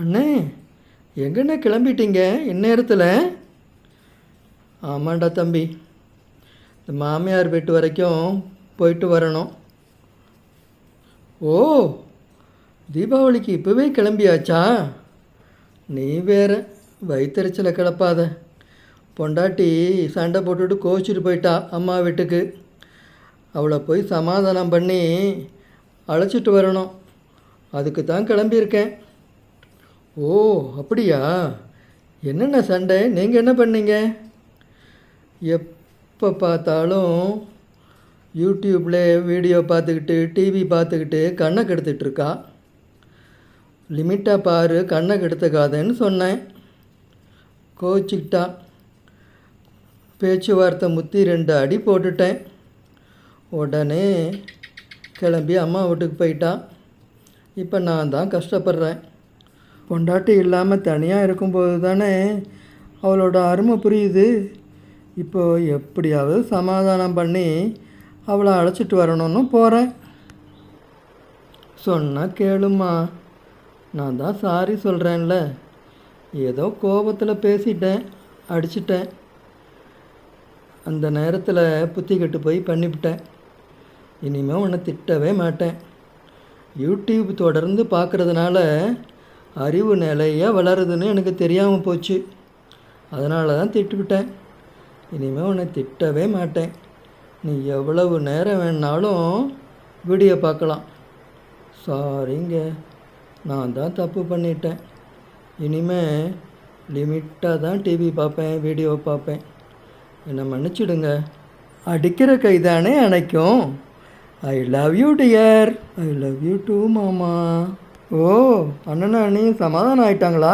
அண்ணே எங்கண்ணே கிளம்பிட்டீங்க? இந்நேரத்தில் ஆமாண்டா தம்பி. இந்த மாமியார் வீட்டு வரைக்கும் போயிட்டு வரணும். ஓ தீபாவளிக்கு இப்போவே கிளம்பியாச்சா? நீ வேற வயிற்றுச்சலை கிளப்பாத பொண்டாட்டி சண்டை போட்டுட்டு கோச்சிட்டு போயிட்டா அம்மா வீட்டுக்கு. அவளை போய் சமாதானம் பண்ணி அழைச்சிட்டு வரணும். அதுக்கு தான் கிளம்பியிருக்கேன். ஓ அப்படியா? என்னென்ன சண்டை? நீங்கள் என்ன பண்ணீங்க? எப்போ பார்த்தாலும் யூடியூப்பில் வீடியோ பார்த்துக்கிட்டு டிவி பார்த்துக்கிட்டு கண்ணை கெடுத்துட்ருக்கா லிமிட்டாக பாரு கண்ணை கெடுத்துக்காதேன்னு சொன்னேன். கோச்சிக்கிட்டா. பேச்சுவார்த்தை முத்தி ரெண்டு அடி போட்டுட்டேன். உடனே கிளம்பி அம்மா வீட்டுக்கு போயிட்டா. இப்போ நான் தான் கஷ்டப்படுறேன். பொண்டாட்டி இல்லாமல் தனியாக இருக்கும்போது தானே அவளோட அருமை புரியுது. இப்போ எப்படியாவது சமாதானம் பண்ணி அவளை அழைச்சிட்டு வரணும்னு போகிறேன் சொன்னால் கேளுமா நான் தான் சாரி சொல்கிறேன்ல ஏதோ கோபத்தில் பேசிட்டேன் அடிச்சிட்டேன். அந்த நேரத்தில் புத்தி கெட்டு போய் பண்ணிவிட்டேன். இனிமேல் உன்னை திட்டவே மாட்டேன். யூடியூப் தொடர்ந்து பார்க்குறதுனால அறிவு நிலையாக வளருதுன்னு எனக்கு தெரியாமல் போச்சு. அதனால தான் திட்டுவிட்டேன். இனிமேல் உன்னை திட்டவே மாட்டேன். நீ எவ்வளவு நேரம் வேணாலும் வீடியோ பார்க்கலாம். சாரிங்க நான் தான் தப்பு பண்ணிட்டேன். இனிமேல் லிமிட்டாக தான் டிவி பார்ப்பேன் வீடியோ பார்ப்பேன். என்னை மன்னிச்சிடுங்க. அடிக்கிற கைதானே அணைக்கும். I love you dear I love you too மாமா. ஓ அண்ணனா நீ சமாதானம் ஆயிட்டாங்களா?